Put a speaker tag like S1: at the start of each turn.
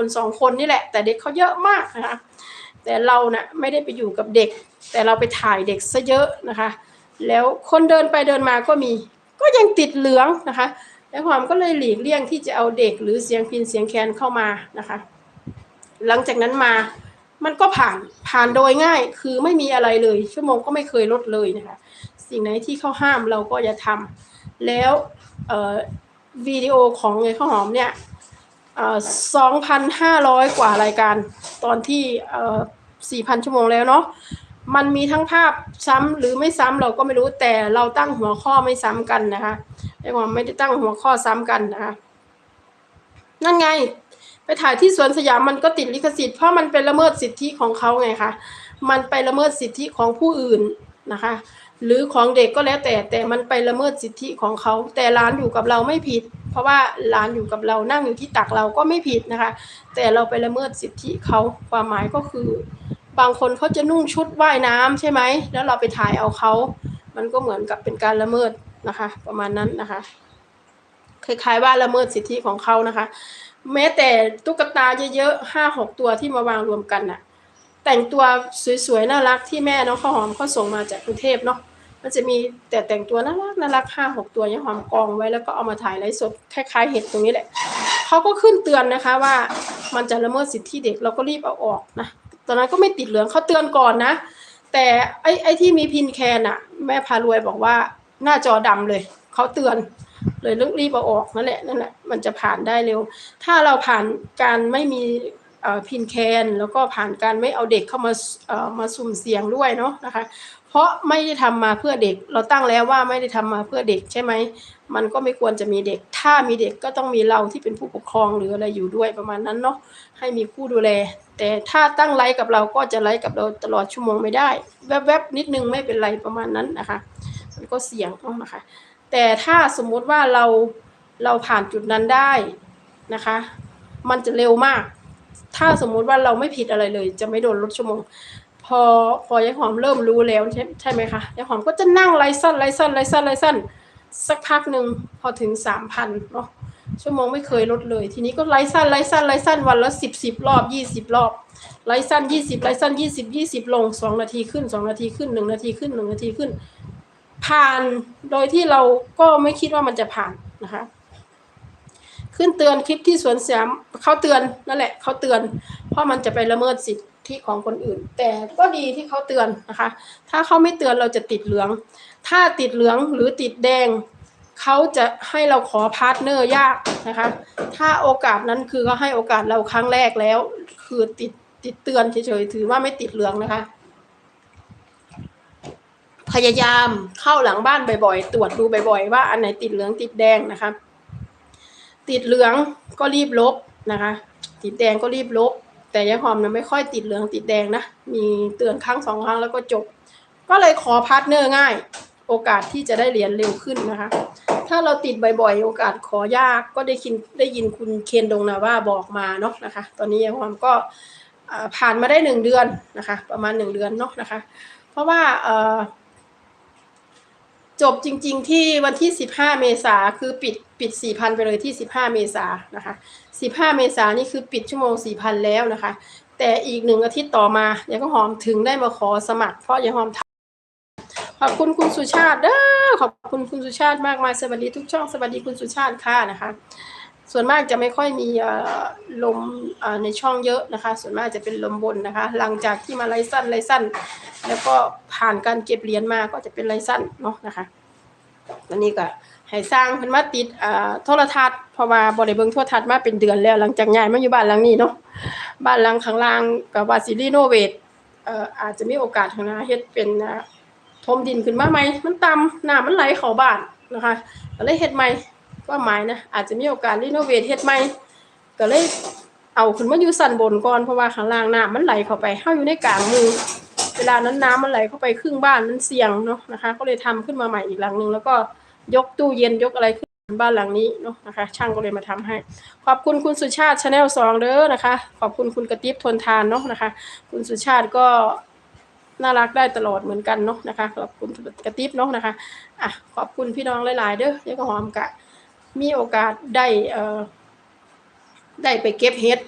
S1: คนสองคนนี่แหละ แต่เด็กเขาเยอะมากนะคะ แต่เราเนะ่ะไม่ได้ไปอยู่กับเด็ก แต่เราไปถ่ายเด็กซะเยอะนะคะ แล้วคนเดินไปเดินมาก็มี ก็ยังติดเหลืองนะคะ แล้วความก็เลยหลีกเลี่ยงที่จะเอาเด็กหรือเสียงพินเสียงแคนเข้ามานะคะ หลังจากนั้นมามันก็ผ่านผ่านโดยง่ายคือไม่มีอะไรเลย ชั่วโมงก็ไม่เคยลดเลยนะคะ สิ่งไหนที่เขาห้ามเราก็อย่าทำแล้ววิดีโอของไงข้าวหอมเนี่ย สองพันห้าร้อยกว่ารายการ ตอนที่สี่พันชั่วโมงแล้วเนาะมันมีทั้งภาพซ้ำหรือไม่ซ้ำเราก็ไม่รู้แต่เราตั้งหัวข้อไม่ซ้ำกันนะคะไอ้หอมไม่ได้ตั้งหัวข้อซ้ำกันนะคะนั่นไง ไปถ่ายที่สวนสยามมันก็ติดลิขสิทธิ์เพราะมันเป็นละเมิดสิทธิของเขาไงคะมันไปละเมิดสิทธิของผู้อื่นนะคะ หรือของเด็กก็แล้วแต่แต่มันไปละเมิดสิทธิของเขา แต่ร้านอยู่กับเราไม่ผิด เพราะว่าร้านอยู่กับเรานั่งอยู่ที่ตักเราก็ไม่ผิดนะคะ แต่เราไปละเมิดสิทธิเขาความหมายก็คือ บางคนเขาจะนุ่งชุดว่ายน้ำใช่ไหมแล้วเราไปถ่ายเอาเขามันก็เหมือนกับเป็นการละเมิดนะคะ ประมาณนั้นนะคะคล้ายๆว่าละเมิดสิทธิของเขานะคะ แม้แต่ตุ๊กตาเยอะๆห้าหกตัวที่มาวางรวมกันน่ะ แต่งตัวสวยๆน่ารักที่แม่น้องข้าวหอมเขาส่งมาจากกรุงเทพเนาะ มันจะมีแต่แต่งตัวน่ารักน่ารักห้าหกตัวยังหอมกองไว้แล้วก็เอามาถ่ายไลฟ์สดคล้าย ๆ เห็ดตรงนี้แหละเขาก็ขึ้นเตือนนะคะว่ามันจะละเมิดสิทธิเด็กเราก็รีบเอาออกนะตอนนั้นก็ไม่ติดเหลืองเขาเตือนก่อนนะ แต่ไอ้ไอ้ที่มีพินแคนอะแม่พารวยบอกว่าหน้าจอดำเลยเขาเตือน เลยเรื่องรีบเอาออกนั่นแหละนั่นแหละมันจะผ่านได้เร็ว ถ้าเราผ่านการไม่มีพินแคนแล้วก็ผ่านการไม่เอาเด็กเข้ามามาสุ่มเสี่ยงด้วยเนาะนะคะ เพราะไม่ได้ทำมาเพื่อเด็ก เราตั้งแล้วว่าไม่ได้ทำมาเพื่อเด็กใช่ไหม มันก็ไม่ควรจะมีเด็ก ถ้ามีเด็กก็ต้องมีเราที่เป็นผู้ปกครองหรืออะไรอยู่ด้วยประมาณนั้นเนาะ ให้มีผู้ดูแล แต่ถ้าตั้งไลฟ์กับเราก็จะไลฟ์กับเราตลอดชั่วโมงไม่ได้ แวบๆนิดนึงไม่เป็นไรประมาณนั้นนะคะ มันก็เสี่ยงเนาะนะคะ แต่ถ้าสมมุติว่าเราเราผ่านจุดนั้นได้นะคะ มันจะเร็วมาก ถ้าสมมุติว่าเราไม่ผิดอะไรเลย จะไม่โดนลดชั่วโมง พอพอยายหอมเริ่มรู้แล้วใช่ใช่ไหมคะยายหอมก็จะนั่งไล่สั้นไล่สั้นไล่สั้นไล่สั้นสักพักหนึ่งพอถึงสามพันเนาะชั่วโมงไม่เคยลดเลย ทีนี้ก็ไล่สั้นไล่สั้นไล่สั้นวันละสิบสิบรอบยี่สิบรอบไล่สั้นยี่สิบไล่สั้นยี่สิบยี่สิบลงสองนาทีขึ้นสองนาทีขึ้นหนึ่งนาทีขึ้นหนึ่งนาทีขึ้น ผ่านโดยที่เราก็ไม่คิดว่ามันจะผ่านนะคะ ขึ้นเตือนคลิปที่สวนสยามเขาเตือนนั่นแหละเขาเตือน เพราะมันจะไปละเมิดสิทธิของคนอื่น แต่ก็ดีที่เขาเตือนนะคะ ถ้าเขาไม่เตือนเราจะติดเหลือง ถ้าติดเหลืองหรือติดแดงเขาจะให้เราขอพาร์ทเนอร์ยากนะคะ ถ้าโอกาสนั้นคือเขาให้โอกาสเราครั้งแรกแล้ว คือติดติดเตือนเฉยๆถือว่าไม่ติดเหลืองนะคะ พยายามเข้าหลังบ้านบ่อยๆ ตรวจดูบ่อยๆ ว่าอันไหนติดเหลืองติดแดงนะคะ ติดเหลืองก็รีบลบนะคะ ติดแดงก็รีบลบ แต่ยายหอมเนี่ยไม่ค่อยติดเหลืองติดแดงนะ มีเตือนครั้งสองครั้งแล้วก็จบ ก็เลยขอพาร์ทเนอร์ง่าย โอกาสที่จะได้เหรียญเร็วขึ้นนะคะ ถ้าเราติดบ่อยๆ โอกาสขอยากก็ได้ยินได้ยินคุณเคนดงนาว่าบอกมาเนาะนะคะ ตอนนี้ยายหอมก็ผ่านมาได้หนึ่งเดือนนะคะ ประมาณหนึ่งเดือนเนาะนะคะ เพราะว่าจบจริง ๆ ที่วันที่ 15 เมษาคือปิด ปิด 4,000 ไปเลยที่ 15 เมษานะคะ 15 เมษานี่คือปิดชั่วโมง 4,000 แล้วนะคะ แต่อีกหนึ่งอาทิตย์ต่อมายายก็หอมถึงได้มาขอสมัคร เพราะยายหอมทำขอบคุณคุณสุชาติเด้อขอบคุณคุณสุชาติมากมายสวัสดีทุกช่องสวัสดีคุณสุชาติค่ะนะคะ ส่วนมากจะไม่ค่อยมีลมในช่องเยอะนะคะ ส่วนมากจะเป็นลมบนนะคะ หลังจากที่มาไล่สั้นไล่สั้น แล้วก็ผ่านการเก็บเหรียญมาก็จะเป็นไล่สั้นเนาะนะคะอันนี้ก็ ให้สร้างเพิ่นมาติดโทรทัศน์เพราะว่าบ่ได้เบิ่งโทรทัศน์มาเป็นเดือนแล้ว หลังจากย้ายมาอยู่บ้านหลังนี้เนาะบ้านหลังข้างล่างก็ว่าสิรีโนเวทเอ่ออาจจะมีโอกาสข้างหน้าเฮ็ดเป็นถมดินขึ้นมาใหม่มันต่ำน้ำมันไหลเข้าบ้านนะคะก็เลยเฮ็ดใหม่ก็หมายนะอาจจะมีโอกาสรีโนเวทเฮ็ดใหม่ก็เลยเอาขึ้นมาอยู่สันบนก่อนเพราะว่าข้างล่างน้ำมันไหลเข้าไปเฮาอยู่ในกลางมือเวลานั้นน้ำมันไหลเข้าไปครึ่งบ้านมันเสี่ยงเนาะนะคะ ก็เลยทำขึ้นมาใหม่อีกหลังนึงแล้วก็ ยกตู้เย็นยกอะไรขึ้นบ้านหลังนี้เนาะนะคะ ช่างก็เลยมาทำให้ ขอบคุณคุณสุชาติชาแนลสองเด้อนะคะ ขอบคุณคุณกระติบทนทานเนาะนะคะ คุณสุชาติก็น่ารักได้ตลอดเหมือนกันเนาะนะคะ ขอบคุณกระติบเนาะนะคะอะขอบคุณพี่น้องหลาย ๆ เด้อเดี๋ยวก็หอมกะ มีโอกาสได้เอ่อได้ไปเก็บเฮ็ด